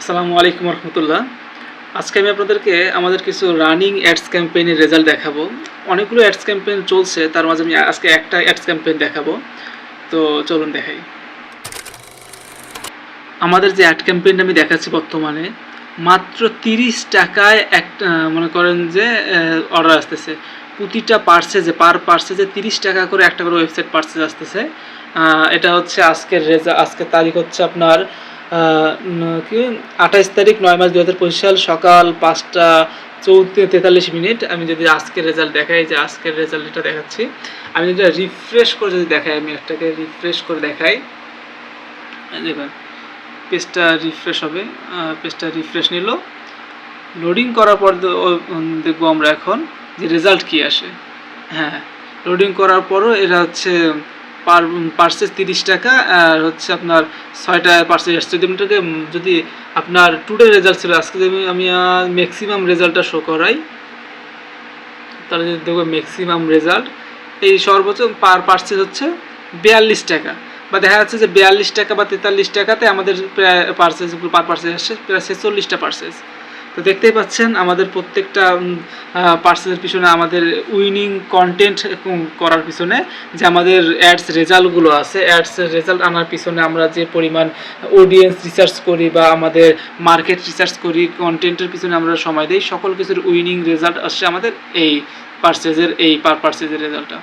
আসসালামু আলাইকুম রহমতুল্লাহ। আজকে আমি আপনাদেরকে আমাদের কিছু রানিং অ্যাডস ক্যাম্পেইনের রেজাল্ট দেখাবো। অনেকগুলো অ্যাডস ক্যাম্পেইন চলছে, তার মাঝে আমি আজকে একটা অ্যাডস ক্যাম্পেইন দেখাবো। তো চলুন দেখাই। আমাদের যে অ্যাড ক্যাম্পেইনটা আমি দেখাচ্ছি বর্তমানে, মাত্র তিরিশ টাকায় একটা মনে করেন যে অর্ডার আসতেছে। প্রতিটা পার্সেজে পার পার্সেজে তিরিশ টাকা করে একটা করে ওয়েবসাইট পার্সেজ আসতেছে। এটা হচ্ছে আজকের রেজা আজকের তারিখ হচ্ছে আপনার কি? আঠাইশ তারিখ, নয় মাস দু হাজার পঁচিশ সাল সকাল পাঁচটা চৌত্রিশ, তেতাল্লিশ মিনিট। আমি যদি আজকের রেজাল্ট দেখাই যে আজকের রেজাল্ট এটা দেখাচ্ছি। আমি যদি রিফ্রেশ করে যদি দেখাই, আমি একটাকে রিফ্রেশ করে দেখাই। দেখুন পেজটা রিফ্রেশ হবে। পেজটা রিফ্রেশ নিল। লোডিং করার পর দেখব আমরা এখন যে রেজাল্ট কি আসে। হ্যাঁ লোডিং করার পরও এটা হচ্ছে পার পার্সেস তিরিশ টাকা আর হচ্ছে আপনার ছয়টা পার্সেস আসছে। উম, যদি আপনার টুডে রেজাল্ট ছিল আজকে যদি আমি ম্যাক্সিমাম রেজাল্টটা শো করাই তাহলে যদি দেখব ম্যাক্সিমাম রেজাল্ট এই সর্বোচ্চ পার পার্সেস হচ্ছে বিয়াল্লিশ টাকা। বা দেখা যাচ্ছে যে বিয়াল্লিশ টাকা বা তেতাল্লিশ টাকাতে আমাদের প্রায় পার্সেস পার পার্সেস আসছে প্রায় ছেচল্লিশটা পার্সেস তো দেখতেই পাচ্ছেন, আমাদের প্রত্যেকটা পার্সেসের পিছনে আমাদের উইনিং কন্টেন্ট করার পিছনে যে আমাদের অ্যাডস রেজাল্টগুলো আছে অ্যাডস রেজাল্ট আনার পিছনে আমরা যে পরিমাণ অডিয়েন্স রিসার্চ করি বা আমাদের মার্কেট রিসার্চ করি কন্টেন্টের পিছনে আমরা সময় দিই, সকল কিছুর উইনিং রেজাল্ট আসছে আমাদের এই পার্সেজের এই পার পার্সেজের রেজাল্টটা